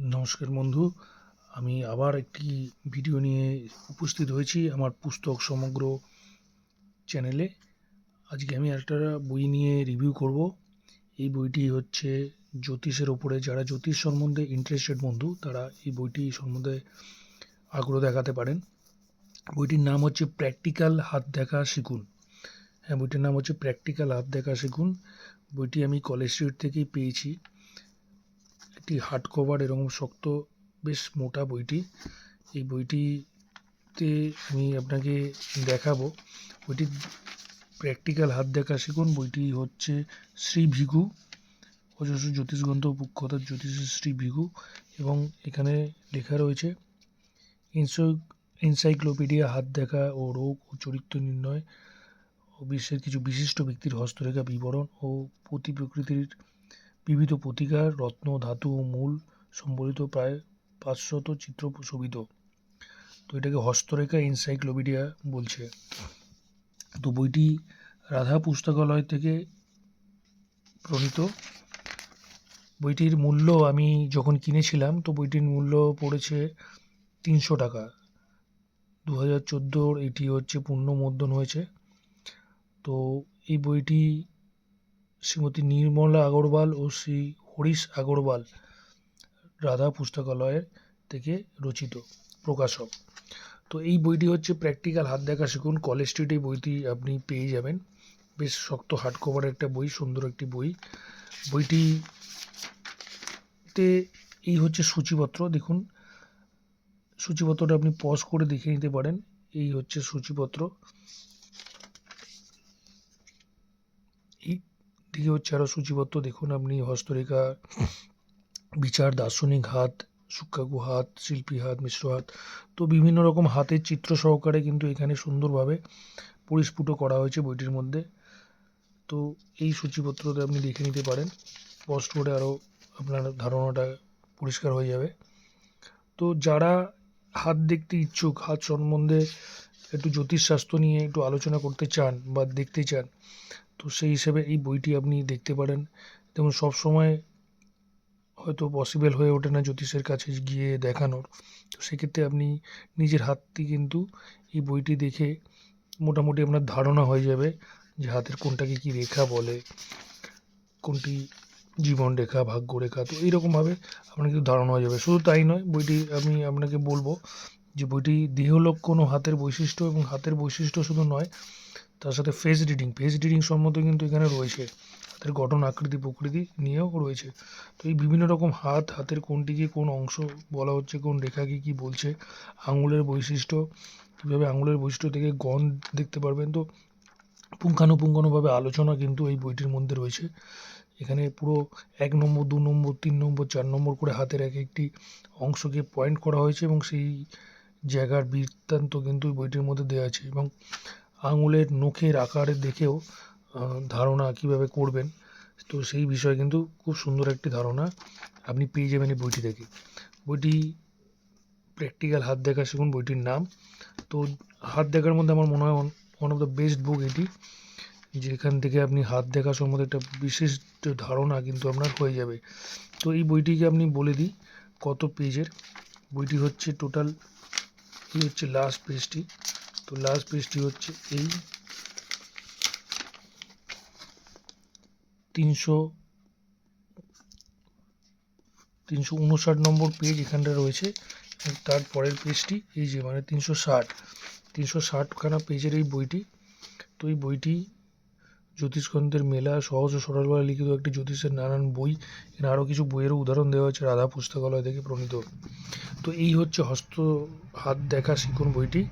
নমস্কার বন্ধু। আমি আবার একটি ভিডিও নিয়ে উপস্থিত হয়েছি আমার পুস্তক সমগ্র চ্যানেলে। আজকে আমি একটা বই নিয়ে রিভিউ করব। এই বইটি হচ্ছে জ্যোতিষের ওপরে। যারা জ্যোতিষ সম্বন্ধে ইন্টারেস্টেড বন্ধু, তারা এই বইটি সম্বন্ধে আগ্রহ দেখাতে পারেন। বইটির নাম হচ্ছে প্র্যাকটিক্যাল হাত দেখা শিখুন। হ্যাঁ বইটির নাম হচ্ছে প্র্যাকটিক্যাল হাত দেখা শিখুন। বইটি আমি কলেজ স্ট্রিট থেকেই পেয়েছি। একটি হার্ড কভার এরকম শক্ত, বেশ মোটা বইটি। এই বইটিতে আমি আপনাকে দেখাবো বইটি প্র্যাকটিক্যাল হাত দেখা শিখুন। বইটি হচ্ছে শ্রী ভিগু, অজস্র জ্যোতিষগ্রন্থ কথা জ্যোতিষ শ্রী ভিগু এবং এখানে লেখা রয়েছে এনসাইক্লোপিডিয়া, হাত দেখা ও রোগ ও চরিত্র নির্ণয় ও বিশ্বের কিছু বিশিষ্ট ব্যক্তির হস্তরেখা বিবরণ ও প্রতি প্রকৃতির বিবিধ প্রতিকার, রত্ন, ধাতু ও মূল সম্বলিত প্রায় পাঁচশত চিত্র শোভিত। তো এটাকে হস্তরেখা এনসাইক্লোপিডিয়া বলছে। তো বইটি রাধা পুস্তকালয় থেকে প্রণীত। বইটির মূল্য আমি যখন কিনেছিলাম, তো বইটির মূল্য পড়েছে তিনশো টাকা। দু হাজার চোদ্দোর এটি হচ্ছে পূর্ণ মুদ্রণ হয়েছে। তো এই বইটি শ্রীমতী নির্মলা আগরওয়াল ও শ্রী হরিশ আগরওয়াল রাধা পুস্তকালয়ের থেকে রচিত, প্রকাশক। তো এই বইটি হচ্ছে প্র্যাকটিক্যাল হাত দেখা শিখুন, কলেজ স্ট্রিট বইটি আপনি পেয়ে যাবেন। বেশ শক্ত হার্ড কভারের একটা বই, সুন্দর একটি বই। বইটিতে এই হচ্ছে সূচিপত্র, দেখুন। সূচিপত্রটা আপনি পজ করে দেখে নিতে পারেন। এই হচ্ছে সূচিপত্র এই দিকে হচ্ছে আরও সূচিপত্র দেখুন আপনি হস্তরেখা, বিচার, দার্শনিক হাত সূক্ষ্মাগু হাত, শিল্পী হাত, মিশ্র হাত, তো বিভিন্ন রকম হাতের চিত্র সহকারে কিন্তু এখানে সুন্দরভাবে পরিস্ফুট করা হয়েছে বইটির মধ্যে। তো এই সূচিপত্রতে আপনি দেখে নিতে পারেন স্পষ্ট করে আরও আপনার ধারণাটা পরিষ্কার হয়ে যাবে। তো যারা হাত দেখতে ইচ্ছুক, হাত সম্বন্ধে একটু জ্যোতিষশাস্ত্র নিয়ে একটু আলোচনা করতে চান বা দেখতে চান তো সেই হিসেবে এই বইটি আপনি দেখতে পারেন। যেমন সবসময় হয়তো পসিবল হয়ে ওঠে না জ্যোতিষের কাছে গিয়ে দেখানোর। তো সেক্ষেত্রে আপনি নিজের হাতটি কিন্তু এই বইটি দেখে মোটামুটি আপনার ধারণা হয়ে যাবে যে হাতের কোনটাকে কী রেখা বলে, কোনটি জীবন রেখা, ভাগ্য রেখা, তো এইরকমভাবে আপনার কিন্তু ধারণা হয়ে যাবে। শুধু তাই নয়, বইটি আমি আপনাকে বলব যে বইটি দেহলক্ষণ ও হাতের বৈশিষ্ট্য এবং হাতের বৈশিষ্ট্য শুধু নয়, তার সাথে ফেস রিডিং ফেস রিডিং সম্বন্ধে কিন্তু এখানে রয়েছে। হাতের গঠন, আকৃতি, প্রকৃতি নিয়েও রয়েছে। তো এই বিভিন্ন রকম হাত, হাতের কোনটিকে কোন অংশ বলা হচ্ছে, কোন রেখাকে কী বলছে, আঙুলের বৈশিষ্ট্য, কীভাবে আঙুলের বৈশিষ্ট্য থেকে গণ দেখতে পারবেন, তো পুঙ্খানুপুঙ্খানুভাবে আলোচনা কিন্তু এই বইটির মধ্যে রয়েছে। এখানে পুরো এক নম্বর, দু নম্বর, তিন নম্বর, চার নম্বর করে হাতের এক একটি অংশকে পয়েন্ট করা হয়েছে এবং সেই জায়গার বৃত্তান্ত কিন্তু বইটির মধ্যে দেওয়া আছে এবং আঙুলের নখের আকারে দেখেও ধারণা কীভাবে করবেন, তো সেই বিষয়ে কিন্তু খুব সুন্দর একটি ধারণা আপনি পেয়ে যাবেন এই বইটি থেকে। বইটি প্র্যাকটিক্যাল হাত দেখা শিখুন বইটির নাম। তো হাত দেখার মধ্যে আমার মনে হয় one of the best book এটি, যেখান থেকে আপনি হাত দেখা সম্বন্ধে একটা বিশেষ ধারণা কিন্তু আপনার হয়ে যাবে। তো এই বইটিকে আপনি বলে দিই কত পেজের। বইটি হচ্ছে টোটাল এই হচ্ছে লাস্ট পেজটি তো লাস্ট পেজটি হচ্ছে এই তিনশো তিনশো উনষাট নম্বর পেজ এখানটা রয়েছে তার পরের পেজটি এই যে মানে তিনশো ষাট। তিনশো ষাটখানা পেজের এই বইটি। তো এই বইটি জ্যোতিষগ্রন্থের মেলা, সহজ ও সরলভাবে লিখিত একটি জ্যোতিষের নানান বই। এখানে আরও কিছু বইয়েরও উদাহরণ দেওয়া হয়েছে রাধা পুস্তকালয় থেকে প্রণীত। তো এই হচ্ছে হস্ত হাত দেখা শিখুন বইটি।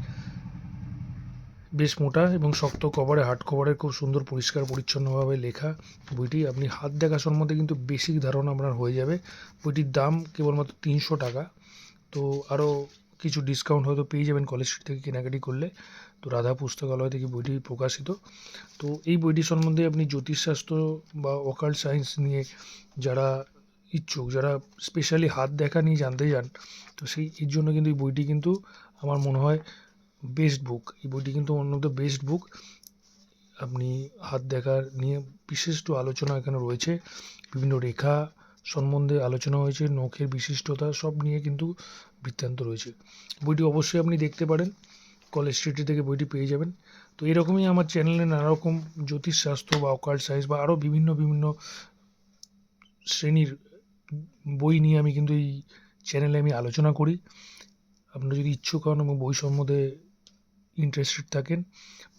বেশ মোটা এবং শক্ত কভারে, হার্ড কভারে খুব সুন্দর, পরিষ্কার, পরিচ্ছন্নভাবে লেখা বইটি। আপনি হাত দেখা সম্বন্ধে কিন্তু বেসিক ধারণা আপনার হয়ে যাবে। বইটির দাম কেবলমাত্র তিনশো টাকা। তো আরও কিছু ডিসকাউন্ট হয়তো পেয়ে যাবেন কলেজ স্ট্রিট থেকে কেনাকাটি করলে। তো রাধা পুস্তকালয় থেকে বইটি প্রকাশিত। তো এই বইটি সম্বন্ধে আপনি জ্যোতিষশাস্ত্র বা অকাল্ট সায়েন্স নিয়ে যারা ইচ্ছুক, যারা স্পেশালি হাত দেখা নিয়ে জানতে চান, তো সেই, এর জন্য কিন্তু এই বইটি কিন্তু আমার মনে হয় বেস্ট বুক এই বইটি কিন্তু অন্য দ্য বেস্ট বুক আপনি হাত দেখার নিয়ে বিশেষ আলোচনা এখানে রয়েছে। বিভিন্ন রেখা সম্বন্ধে আলোচনা হয়েছে, নখের বিশিষ্টতা সব নিয়ে কিন্তু বৃত্তান্ত রয়েছে। বইটি অবশ্যই আপনি দেখতে পারেন, কলেজ স্ট্রিটে থেকে বইটি পেয়ে যাবেন। তো এরকমই আমার চ্যানেলে নানা রকম জ্যোতিষশাস্ত্র বা অকাল্ট সায়েন্স বা আরও বিভিন্ন বিভিন্ন শ্রেণির বই নিয়ে আমি কিন্তু এই চ্যানেলে আমি আলোচনা করি। আপনারা যদি ইচ্ছুক হন এবং বই সম্বন্ধে ইন্টারেস্টেড থাকেন,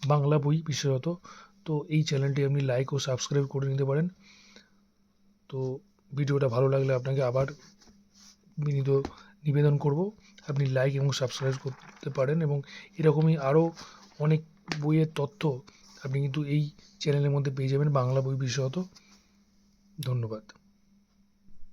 বাংলা বই বিশেষত, তো এই চ্যানেলটি আপনি লাইক ও সাবস্ক্রাইব করে নিতে পারেন। তো ভিডিওটা ভালো লাগলে আপনাকে আবার বিনীত নিবেদন করব। আপনি লাইক এবং সাবস্ক্রাইব করতে পারেন এবং এরকমই আরও অনেক বইয়ের তথ্য আপনি কিন্তু এই চ্যানেলের মধ্যে পেয়ে যাবেন বাংলা বই বিশেষত। ধন্যবাদ।